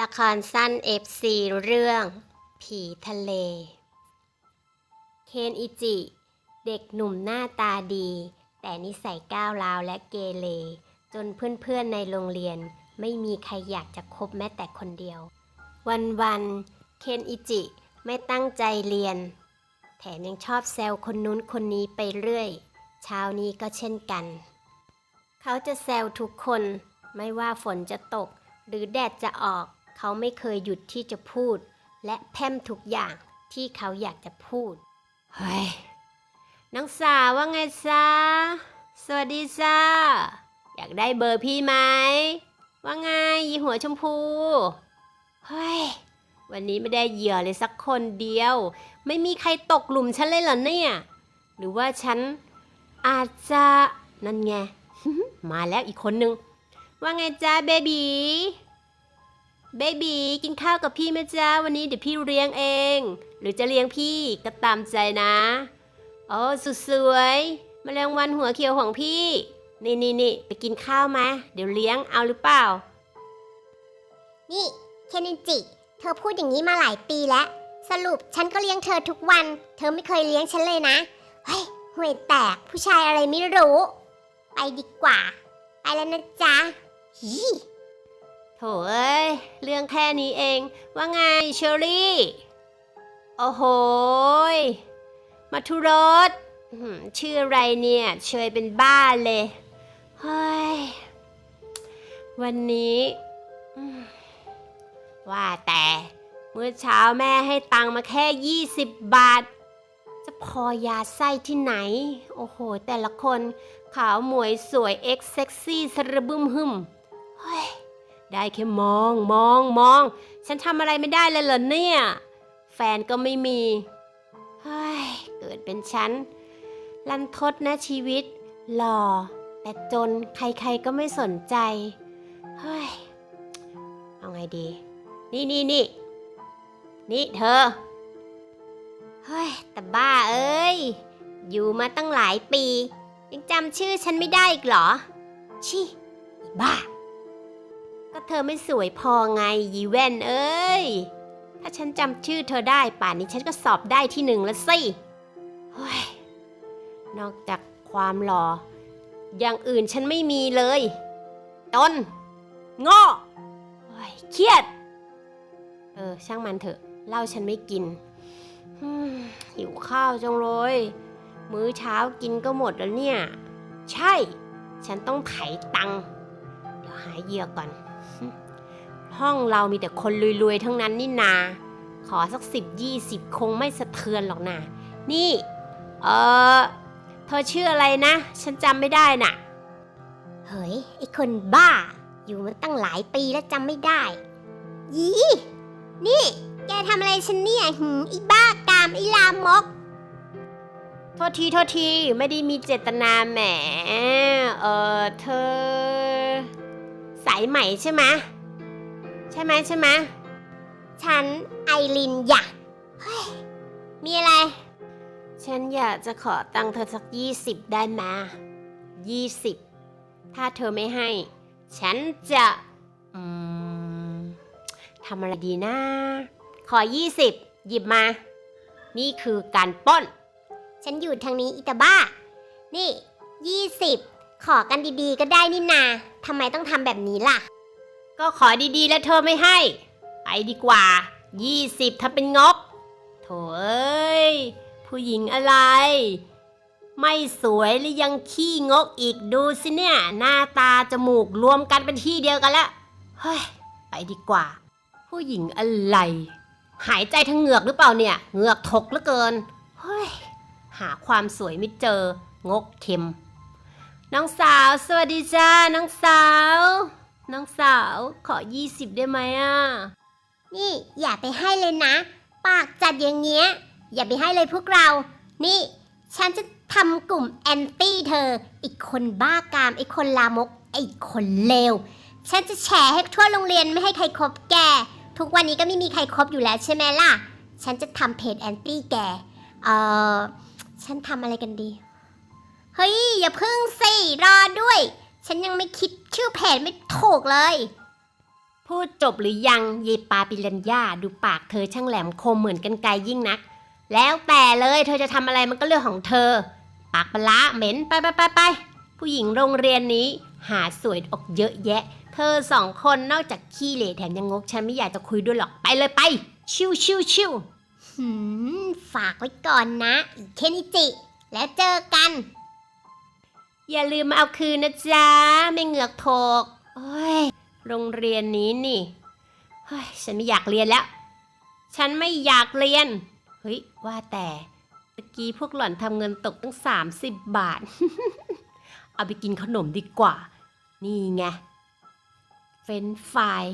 ละครสั้น FC เรื่อง ผีทะเล เคนอิจิ เด็กหนุ่มหน้าตาดี แต่นิสัยก้าวร้าวและเกเร จนเพื่อนๆในโรงเรียนไม่มีใครอยากจะคบแม้แต่คนเดียว วันๆ เคนอิจิไม่ตั้งใจเรียน แถมยังชอบแซวคนนู้นคนนี้ไปเรื่อย เช้านี้ก็เช่นกัน เขาจะแซวทุกคน ไม่ว่าฝนจะตกหรือแดดจะออก เขาไม่เคยหยุดที่จะพูด และแพ่มทุกอย่างที่เขาอยากจะพูด เฮ้ยน้องสาวว่าไงซะสวัสดีจ้าอยากได้เบอร์พี่ไหม ว่าไงยีหัวชมพู เฮ้ย วันนี้ไม่ได้เหยื่อเลยสักคนเดียว ไม่มีใครตกหลุมฉันเลยเหรอเนี่ย หรือว่าฉันอาจจะนั่นไง มาแล้วอีกคนนึง ว่าไงจ้าเบบี เบบีกินข้าวกับพี่ไหมจ้าวันนี้เดี๋ยวพี่เลี้ยงเอง หรือจะเลี้ยงพี่ก็ตามใจนะโอ้สุดสวยมแมลงวันหัวเขียวของพี่ นี่นี่นี่ไปกินข้าวไหมเดี๋ยวเลี้ยงเอาหรือเปล่า นี่เคนจิ เธอพูดอย่างนี้มาหลายปีแล้ว สรุปฉันก็เลี้ยงเธอทุกวัน เธอไม่เคยเลี้ยงฉันเลยนะ เฮ้ยห่วยแตกผู้ชายอะไรไม่รู้ ไปดีกว่า ไปแล้วนะจ๊ะฮี โถเอ้ย เรื่องแค่นี้เอง ว่าไงเชอรี่ โอ้โหยมาทุรสหือชื่ออะไรเนี่ย เชยเป็นบ้าเลยเฮ้ยวันนี้อืมว่าแต่เมื่อเช้าแม่ให้ตังค์มาแค่ 20 บาท จะพอยาไส้ที่ไหน โอ้โห แต่ละคนขาวหมวยสวยเอ็กเซ็กซี่สระบึมหึมเฮ้ย ได้แค่มองมองมอง ฉันทำอะไรไม่ได้เลยเหรอเนี่ย แฟนก็ไม่มี เฮ้ย เกิดเป็นฉัน ลันทดนะชีวิต หล่อ แต่จนใครๆก็ไม่สนใจ เฮ้ย เอาไงดี นี่นี่นี่นี่เธอ เฮ้ยแต่บ้าเอ้ย อยู่มาตั้งหลายปี ยังจำชื่อฉันไม่ได้อีกเหรอ ชิอีบ้า ก็เธอไม่สวยพอไงยีแว่นเอ้ย ถ้าฉันจำชื่อเธอได้ป่านนี้ฉันก็สอบได้ที่หนึ่งแล้วสิเฮ้ยนอกจากความหล่อ อย่างอื่นฉันไม่มีเลยต้นง้อเฮ้ยเครียด เออ ช่างมันเถอะเหล้าฉันไม่กินหิวข้าวจังเลย มื้อเช้ากินก็หมดแล้วเนี่ย ใช่ ฉันต้องไถตังค์เดี๋ยวหาเหยื่อก่อน ห้องเรามีแต่คนรวยๆ ทั้งนั้นนี่นา ขอสักสิบยี่สิบคงไม่สะเทือนหรอกนะนี่ เออเธอชื่ออะไรนะ ฉันจำไม่ได้น่ะ เฮ้ย ไอคนบ้า อยู่มาตั้งหลายปีแล้วจำไม่ได้ ยีนี่ แกทำอะไรฉันเนี่ยหืมอีบ้ากามไอลามก โทษทีโทษที ไม่ได้มีเจตนาแหม เออเธอ สายใหม่ใช่ไหมใช่ไหมใช่ไหมฉันไอรินอยากเฮ้ยมีอะไร ฉันอยากจะขอตังค์เธอสักยี่สิบได้ไหมยี่สิบถ้าเธอไม่ให้ ฉันจะอืมทำอะไรดีนะ ขอยี่สิบหยิบมา นี่คือการปล้น ฉันอยู่ทางนี้อิตาบ้า นี่ยี่สิบ ขอกันดีๆ ก็ได้นี่นาทำไมต้องทำแบบนี้ล่ะ ก็ขอดีๆแล้วเธอไม่ให้ ไปดีกว่า 20ถ้าเป็นงบโถเอ้ย ผู้หญิงอะไร ไม่สวยหรือยังขี้งกอีกดูสิเนี่ย หน้าตาจมูกรวมกันเป็นที่เดียวกันแล้วเฮ้ย ไปดีกว่า ผู้หญิงอะไร หายใจทั้งเหงือกหรือเปล่าเนี่ย เหงือกถกเหลือเกิน เฮ้ย หาความสวยไม่เจอ งกเข็ม น้องสาว สวัสดีจ้า น้องสาว น้องสาว ขอ 20 ได้ไหมอะ นี่อย่าไปให้เลยนะ ปากจัดอย่างเงี้ย อย่าไปให้เลยพวกเรา นี่ ฉันจะทำกลุ่มแอนตี้เธอ อีกคนบ้ากามไอ้คนลามกไอ้คนเลว ฉันจะแฉให้ทั่วโรงเรียนไม่ให้ใครคบแก ทุกวันนี้ก็ไม่มีใครครบอยู่แล้วใช่ไหมล่ะ ฉันจะทำเพจแอนตี้แก เออฉันทำอะไรกันดี เฮ้ย อย่าพึ่งสิรอด้วย ฉันยังไม่คิดชื่อเพจไม่ถูกเลย พูดจบหรือยังเยายปาปิรัญญาดูปากเธอช่างแหลมคมเหมือนกันไกรยิ่งนัก แล้วแต่เลยเธอจะทำอะไรมันก็เรื่องของเธอ ปากปลาร้าเหม็นไปไปไปไปผู้หญิงโรงเรียนนี้หาสวยออกเยอะแยะ เธอสองคนนอกจากขี้เหร่แถมยังงกฉันไม่อยากจะคุยด้วยหรอกไปเลยไป ชิวชิวชิวหืมฝากไว้ก่อนนะ อีเคนอิจิ แล้วเจอกัน อย่าลืมมาเอาคืนนะจ๊ะ ไม่เหงือกโถกโอ้ยโรงเรียนนี้นี่เฮ้ยฉันไม่อยากเรียนแล้ว ฉันไม่อยากเรียน เฮ้ย ว่าแต่ตะกี้พวกหล่อนทำเงินตกตั้ง 30 บาท เอาไปกินขนมดีกว่า นี่ไง เฟนช์ฟาย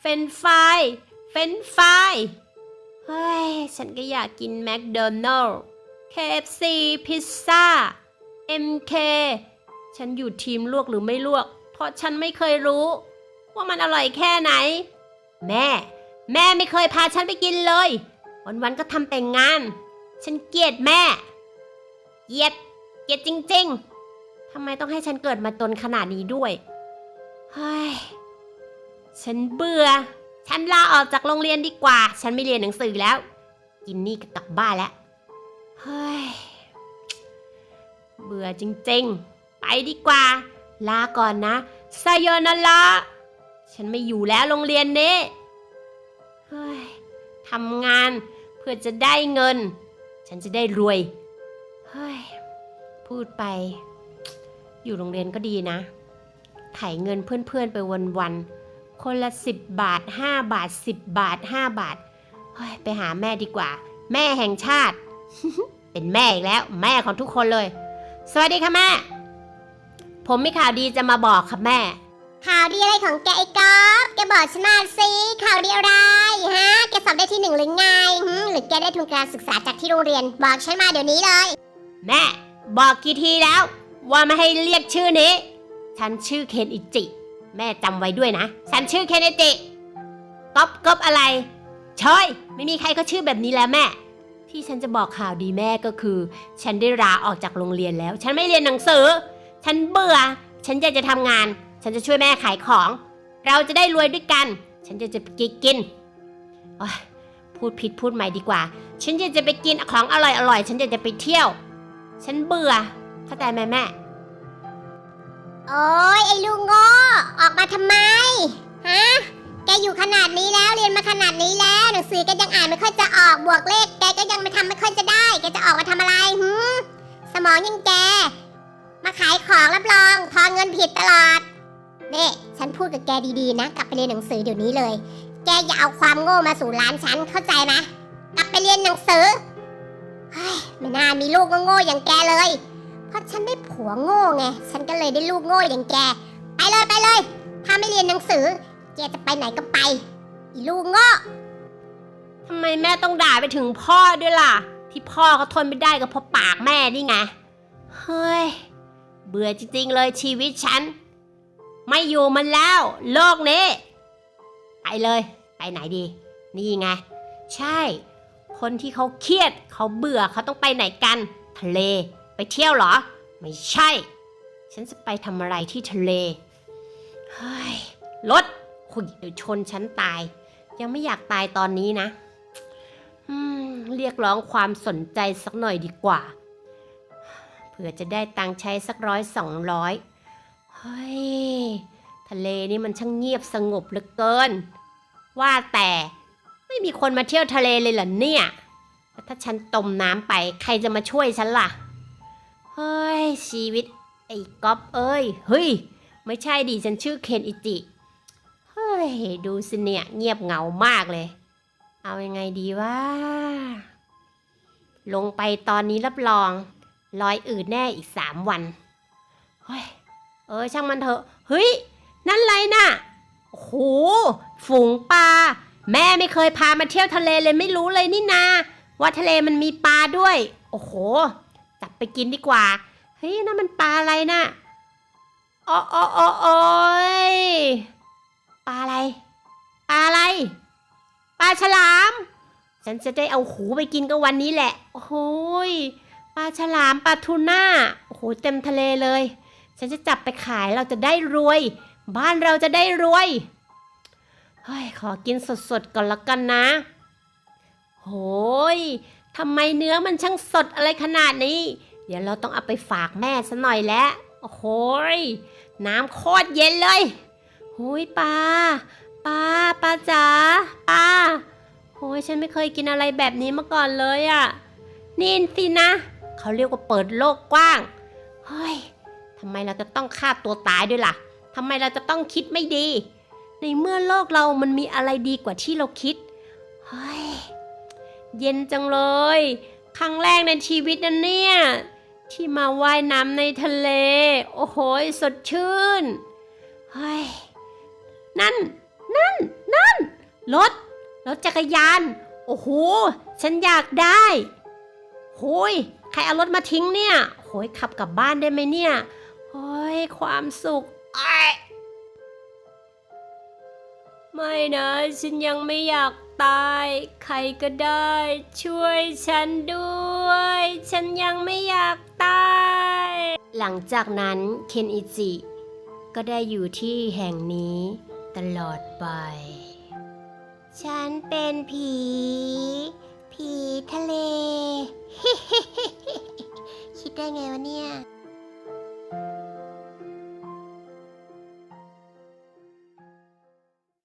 เฟนช์ฟายเฟนช์ฟายเฮ้ย ฉันก็อยากกินแมคโดนัลล์ KFC พิซซ่า MK ฉันอยู่ทีมลวกหรือไม่ลวก เพราะฉันไม่เคยรู้ ว่ามันอร่อยแค่ไหน แม่ แม่ไม่เคยพาฉันไปกินเลย วันๆก็ทำแต่งาน ฉันเกลียดแม่ เกลียด เกลียดจริง ๆทำไมต้องให้ฉันเกิดมาจนขนาดนี้ด้วย เฮ้ย ฉันเบื่อ ฉันลาออกจากโรงเรียนดีกว่า ฉันไม่เรียนหนังสือแล้ว กินนี่ก็กลับบ้านแล้ว เฮ้ย เบื่อจริงๆ ไปดีกว่า ลาก่อนนะซายอนาระฉันไม่อยู่แล้วโรงเรียนนี้เฮ้ยทำงานเพื่อจะได้เงิน ฉันจะได้รวย เฮ้ย พูดไป อยู่โรงเรียนก็ดีนะ ไถเงินเพื่อนๆไปวันๆ คนละสิบบาทห้าบาทสิบบาทห้าบาท เฮ้ย ไปหาแม่ดีกว่า แม่แห่งชาติ เป็นแม่อีกแล้ว แม่ของทุกคนเลย สวัสดีค่ะแม่ ผมมีข่าวดีจะมาบอกค่ะแม่ ข่าวดีอะไรของแกไอ้ก๊อฟแกบอกฉันมาสิข่าวดีอะไรฮะ แกสอบได้ที่หนึ่งหรือไงหืมหรือแกได้ทุนการศึกษาจากที่โรงเรียน บอกฉันมาเดี๋ยวนี้เลย แม่ บอกกี่ทีแล้ว ว่าไม่ให้เรียกชื่อนี้ ฉันชื่อเคนอิจิ แม่จำไว้ด้วยนะ ฉันชื่อเคนอิจิก๊อบก๊อบอะไรชอย ไม่มีใครเขาชื่อแบบนี้แล้วแม่ ที่ฉันจะบอกข่าวดีแม่ก็คือ ฉันได้ลาออกจากโรงเรียนแล้ว ฉันไม่เรียนหนังสือ ฉันเบื่อ ฉันอยากจะทำงาน ฉันจะช่วยแม่ขายของ เราจะได้รวยด้วยกัน ฉันจะจะไปกินพูดผิดพูดใหม่ดีกว่า ฉันอยากจะไปกินของอร่อยๆฉันอยากจะไปเที่ยว ฉันเบื่อ เข้าใจไหมแม่ โอ้ยไอ้ลูกโง่ออกมาทำไม ฮะ แกอยู่ขนาดนี้แล้วเรียนมาขนาดนี้แล้วหนังสือแกยังอ่านไม่ค่อยจะออกบวกเลข กก็ยังไม่ทำไม่ค่อยจะได้ แกจะออกมาทำอะไรหืสมองยังแก มาขายของรับรองทอนเงินผิดตลอดนี่ฉันพูดกับแกดีๆนะ กลับไปเรียนหนังสือเดี๋ยวนี้เลย แกอย่าเอาความโง่มาสู่ร้านฉันเข้าใจไหมกลับไปเรียนหนังสือเฮ้ยไม่น่ามีลูกโง่ๆอย่างแกเลย เพราะฉันได้ผัวโง่ไง ฉันก็เลยได้ลูกโง่อย่างแก ไปเลยไปเลย ถ้าไม่เรียนหนังสือ แกจะไปไหนก็ไป อีลูกโง่ ทำไมแม่ต้องด่าไปถึงพ่อด้วยล่ะ ที่พ่อเขาทนไม่ได้ก็เพราะปากแม่นี่ไง เฮ้ย เบื่อจริงๆเลยชีวิตฉัน ไม่อยู่มันแล้ว โลกนี้ ไปเลย ไปไหนดี นี่ไง ใช่ คนที่เขาเครียดเขาเบื่อเขาต้องไปไหนกัน ทะเล ไปเที่ยวเหรอ ไม่ใช่ ฉันจะไปทำอะไรที่ทะเล เฮ้ย รถคุยเดี๋ยวชนฉันตาย ยังไม่อยากตายตอนนี้นะ เรียกร้องความสนใจสักหน่อยดีกว่า เผื่อจะได้ตังใช้สักร้อยสองร้อยเฮ้ย ทะเลนี่มันช่างเงียบสงบเหลือเกิน ว่าแต่ไม่มีคนมาเที่ยวทะเลเลยเหรอเนี่ย ถ้าฉันตมน้ำไปใครจะมาช่วยฉันล่ะ เฮ้ย ชีวิต ไอ้ก๊อฟเอ้ย เฮ้ย ไม่ใช่ดิฉันชื่อเคนอิจิ เฮ้ย ดูสิเนี่ยเงียบเหงามากเลย เอายังไงดีวะลงไปตอนนี้รับรองลอยอืดแน่อีกสามวันเฮ้ยเออช่างมันเถอะ เฮ้ย นั่นไรน่ะโอ้โหฝูงปลาแม่ไม่เคยพามาเที่ยวทะเลเลยไม่รู้เลยนี่นา ว่าทะเลมันมีปลาด้วย โอ้โห จับไปกินดีกว่า เฮ้ยนั่นมันปลาอะไรน่ะอ๋ออ๋ออ๋อโอย ปลาฉลาม ฉันจะได้เอาหูไปกินก็วันนี้แหละ โอ้โหยปลาฉลามปลาทูน่า โอ้โหเต็มทะเลเลย ฉันจะจับไปขายเราจะได้รวย บ้านเราจะได้รวย เฮ้ย ขอกินสดๆก่อนละกันนะ โหยทำไมเนื้อมันช่างสดอะไรขนาดนี้ เดี๋ยวเราต้องเอาไปฝากแม่ซะหน่อยแล้ว โอ้โหยน้ำโคตรเย็นเลย หุยปลา ปลาปลาจ๋าปลาโอ้ยฉันไม่เคยกินอะไรแบบนี้มาก่อนเลยอะ่ะนี่สินะ เขาเรียกว่าเปิดโลกกว้างเฮ้ยทำไมเราจะต้องฆ่าตัวตายด้วยล่ะทำไมเราจะต้องคิดไม่ดี ในเมื่อโลกเรามันมีอะไรดีกว่าที่เราคิดเฮ้ยเย็นจังเลย ครั้งแรกในชีวิตนั่นเนี่ย ที่มาว่ายน้ำในทะเล โอ้โหสดชื่นเฮ้ยนั่น นั่น นั่น รถ รถจักรยาน โอ้โห ฉันอยากได้โหยใครเอารถมาทิ้งเนี่ยโหยขับกลับบ้านได้ไหมเนี่ยโอ้ยความสุขอ้ไม่นะ ฉันยังไม่อยากตาย ใครก็ได้ ช่วยฉันด้วย ฉันยังไม่อยากตาย หลังจากนั้นเคนอิจิ ก็ได้อยู่ที่แห่งนี้ ตลอดไป ฉันเป็นผี ผีทะเล คิดได้ไงวะเนี่ย